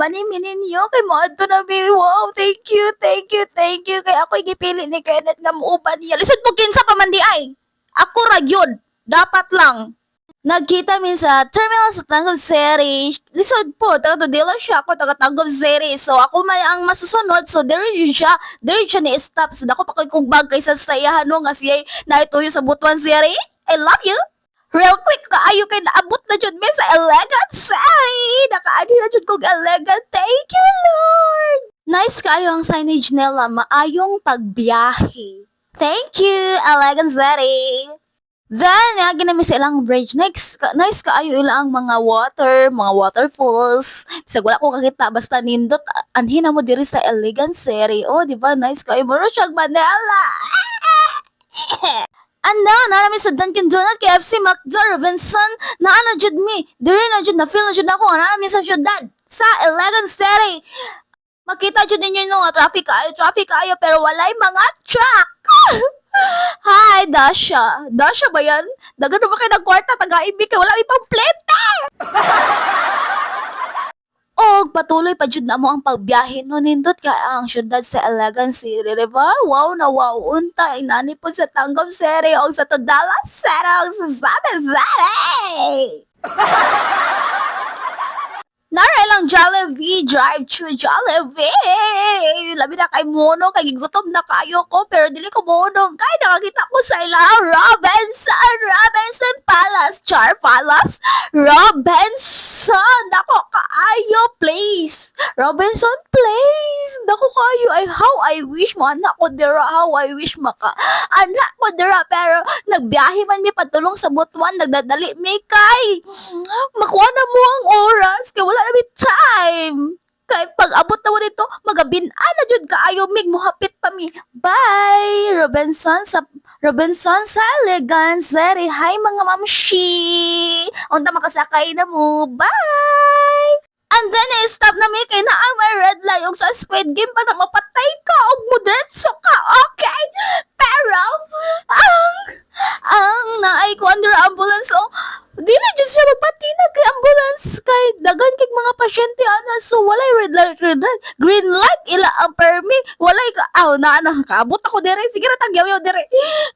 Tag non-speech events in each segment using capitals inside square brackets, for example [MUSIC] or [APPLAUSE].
kauban ni ninyo kay mo adto na mi. Wow, thank you, thank you, thank you. Kay ako gipili ni Kenneth nga muuban niya. Lisod mo kinsa pa man di ay. Ako ra gyud. Dapat lang. Nagkita mi sa terminal sa Tanggap City. Lisod po, taga dilo siya ako, taga Tanggap City. So ako may ang masusunod. So there yun siya, there siya ni stop. So dako pa ko'y kugbag kay sa sayahan no nga siya naituyo sa Butuan City. I love you. Real quick, kaayo kay naabot na jud mi sa Elegant City. Nakaani na jud kong Elegant. Thank you, Lord. Nice kaayo ang signage nila. Maayong pagbiyahe. Thank you, Elegant City. Then, yagi na mi sa ilang bridge. Next, ka, nice kaayo ilang mga water, mga waterfalls. Bisag wala ko kakita, basta nindot, anhin mo diri sa Elegant City. Oh, di ba? Nice kaayo. Maro siyang Manila. [LAUGHS] Anda, na namin sa Dunkin Donut, KFC, McDo, Robinson, na ano jud mi. Diri na jud, na feel na jud ako, na namin sa syudad. Sa Elegant City. Makita jud ninyo no, traffic kayo, traffic kayo, pero walay mga truck. [LAUGHS] Hi, Dasha. Dasha ba yan? Dagan na ba kayo ng kwarta? Taga-ibig. Wala may pang plete! [LAUGHS] Og patuloy pa jud na mo ang pagbiyahe no nindot ka ang syudad sa Elegant City, di ba? Wow na wow unta inani po sa Tanggap City og sa Todala City og sa City. [LAUGHS] Naray lang Jollibee, drive through Jollibee. Labi na kay Mono, kay gutom na kayo ko, pero dili ko Mono. Kay nakakita ko sa ilang Robinson, Robinson Palace, Char Palace, Robinson. Dako kaayo, please. Robinson, please. Dako kayo. Ay, how I wish mo, anak ko dira, how I wish maka. Anak ko dira, pero nagbiyahe man mi patulong sa Butuan, nagdadali mi kay. Makuha na mo ang oras, kay wala na mi time. Kay pag abot na mo dito, magabin na jud kaayo mig mohapit pa mi. Bye, Robinson sa Robinson sa Elegant City. Hi mga mamshi. Unta makasakay na mo. Bye. And then, eh, stop na mi kay na ang may red light. Og sa Squid Game para mapatay ka og moderso ka, okay? Pero, ang, ang naay ko under ambulance, oh, di na dyan siya magpatina kay ambulance kay dagan kay mga pasyente ana. So walay red light red light. Green light ila ang permit walay ka aw na na nakaabot ako dire sige ra tagyaw yaw dire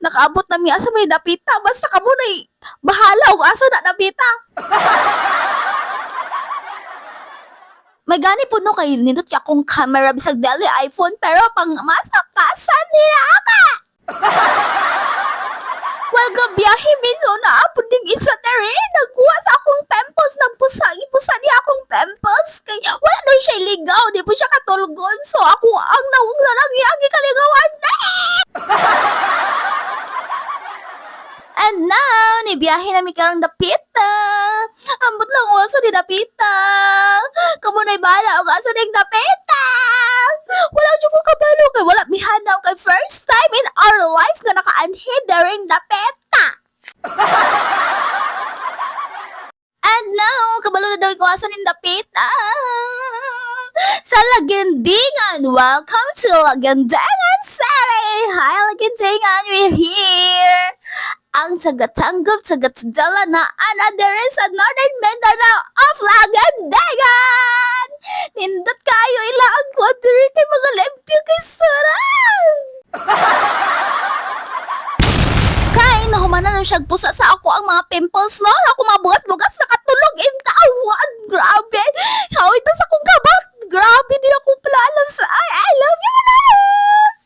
nakaabot na mi asa may dapita basta kamo na bahala og asa na dapita [LAUGHS] may gani po no kay nindot ka akong camera bisag dali iPhone pero pang masakasan nila [LAUGHS] ka Well, gabiyahe min no, naapod ding isa dere. Nagkuha sa akong pimples, nagpusa, ipusa niya akong pimples. Kay, wala daw siya ligaw, di po siya katulgon. So, ako ang nawang lalaki ang ikaligawan na. [LAUGHS] And now, nibiyahe na mi karang dapita. Ambot lang o sa di dapita. Kamu na'y bahala o asa ning dapita. Wala dyan ko kabalo kay wala mihanaw kay first time in our lives na naka-unhid during dapita. [LAUGHS] And now, kabalo na daw ikawasan ng dapita. Sa Lagendingan, welcome to Lagendingan City. Hi, Lagendingan, we're here. Ang taga-tanggap, taga-tadala na ana there is a Northern Mindanao of Lagendingan. Nindot kayo ilang quadri kay mga lempyo kay. [LAUGHS] Kay nahumanan na siya pusa sa ako ang mga pimples no. Ako mga bugas-bugas nakatulog in tawan. Grabe. Hawid ba sa kong kabat? Grabe di ako pala alam sa I, I love you, Manas!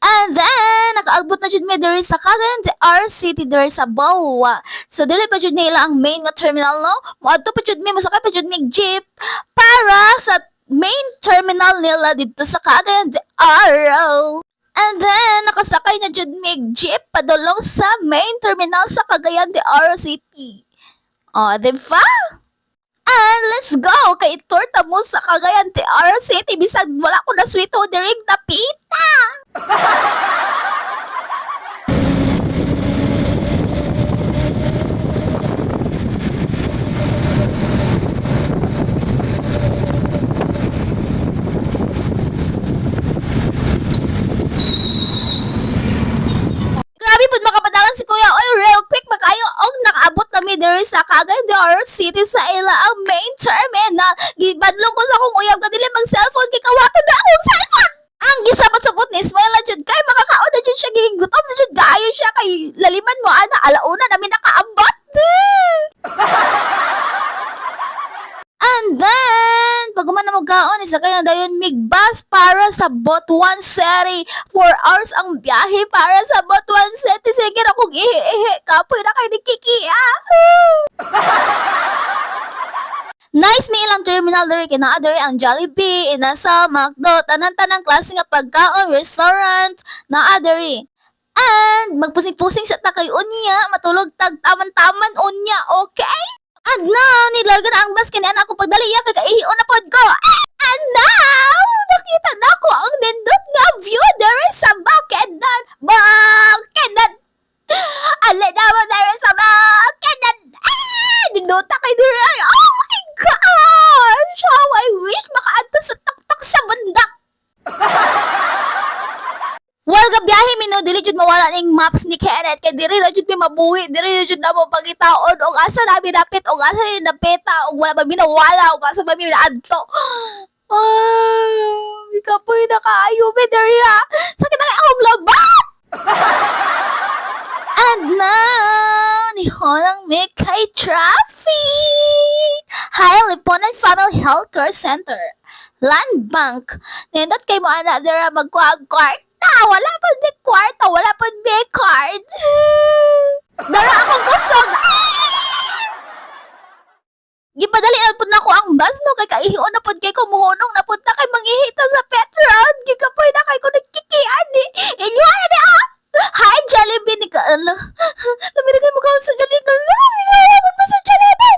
And then, nakaagbot na jud mi diri sa de R City diri sa Bawa. So dili pa jud nila ang main nga terminal no. Moadto pa jud mi masakay pa jud mi jeep para sa main terminal nila dito sa de R. And then, nakasakay na jud mig jeep padulong sa main terminal sa Cagayan de Oro City. O, di ba? And let's go! Kay tour ta mo sa Cagayan Oro City bisag wala ko na sweet ho diring napita! [LAUGHS] Grabe po makapadalan si Kuya Oy real quick makayo og nakaabot na mi diri sa Oro City sa ila main terminal. Gibadlong ko sa akong uyab nga dili mag cellphone kay kawaton na akong cellphone. Ang gisabot-sabot ni Ismael jud kay makakaon na jud siya gihingutom na jud gaayo siya kay laliman mo ana alauna namin nakaabot. And then, pag na isa kaya dayon migbus para sa Botuan City. 4 hours ang biyahe para sa Botuan City. Sige na kong ihi-ihi. Kapoy na kayo ni Kiki, ah. [LAUGHS] Nice ni ilang terminal diri kina diri ang Jollibee, Inasa, McDo, tanan-tanang klase nga pagkaon, restaurant, naa diri. And magpusing-pusing sa takay unya, matulog tag taman-taman unya, okay? And now, nilarga na ang bus kini anak ko pagdali ya kagaihion na pod ko. And now, nakita na ko ang nindot nga view diri sa Bakedan. Bakedan. Ale naman diri sa Bakedan. Ah! Ninota kay diri ay. Oh my gosh! How I wish makaadto sa taktak sa bundak. Wal ga biyahe mi no dili jud mawala ning maps ni Kenneth kay diri ra jud mi mabuhi diri jud na mo pagitaon og asa na mi dapit og asa ni napeta og wala ba mi og asa ba mi naadto. [GASPS] Ah, ikapoy na kaayo mi diri ha. Sakit na akong labat. [LAUGHS] And now, ni Holang may kay traffic. Hi, Liponan Family Healthcare Center. Land Bank. Nindot kay mo ana dira magkuha kwarta. Wala pa di kwarta, wala pa di card. [LAUGHS] Dara akong kusog. [LAUGHS] Gipadali na pud nako ang bus no kay kaihion na pud kay kumuhunong na pud na kay manghihita sa Petron. Gigapoy na kay ko nagkikian ni. Inyo ani ah. Hi Jollibee ni ka na kay mo kaon sa Jollibee. Labi pa sa Jollibee.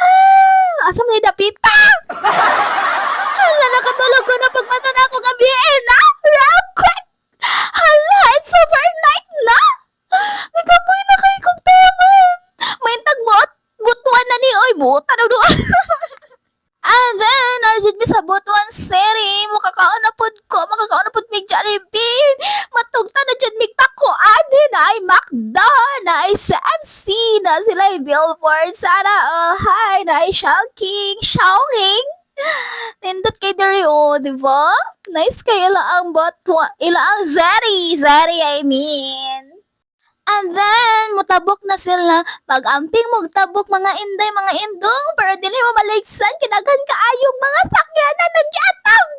Ah, asa ni dapita? [LAUGHS] Hala, nakatulog ko na pagmata na ako gabi eh, na? Real quick! Hala, it's overnight na! Nagaboy na kayo kong taman! May tagbuot, butuan na ni, oy, buta na doon! And then, naljud mi sa Butuan City, pud ko, makakaon pud mig Jollibee, matugta na jud mig pakuan, na ay Macdo, na ay CFC, na sila billboard, sana, oh, hi, na ay Shouking, Shouting, Nindot kay diri o, di ba? Nice kay ila ang botwa, ila ang Zeri, Zeri I mean. And then, mutabok na sila. Pag-amping magtabok mga inday, mga indong, pero dili mo maligsan, kinagan kaayong mga sakyanan ng yatang.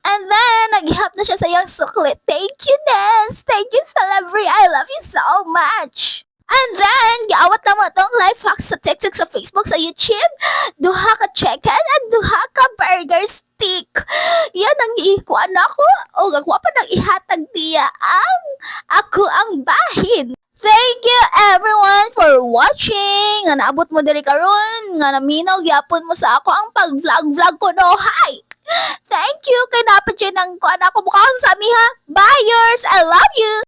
And then, naghihap na siya sa iyong sukli. Thank you, Ness. Thank you, Celebrity. I love you so much. And then, giawat na mo itong life hacks sa TikTok, sa Facebook, sa YouTube. Duha ka chicken at duha ka burger stick. Yan ang iikuan ako. O ako pa nang ihatag diya ang ako ang bahin. Thank you everyone for watching. Nga naabot mo diri karon, nga naminaw gyapon mo sa ako ang pag-vlog-vlog ko no. Hi. Thank you kay dapat yun ang kuan ako mukha sa mi ha. Buyers, I love you.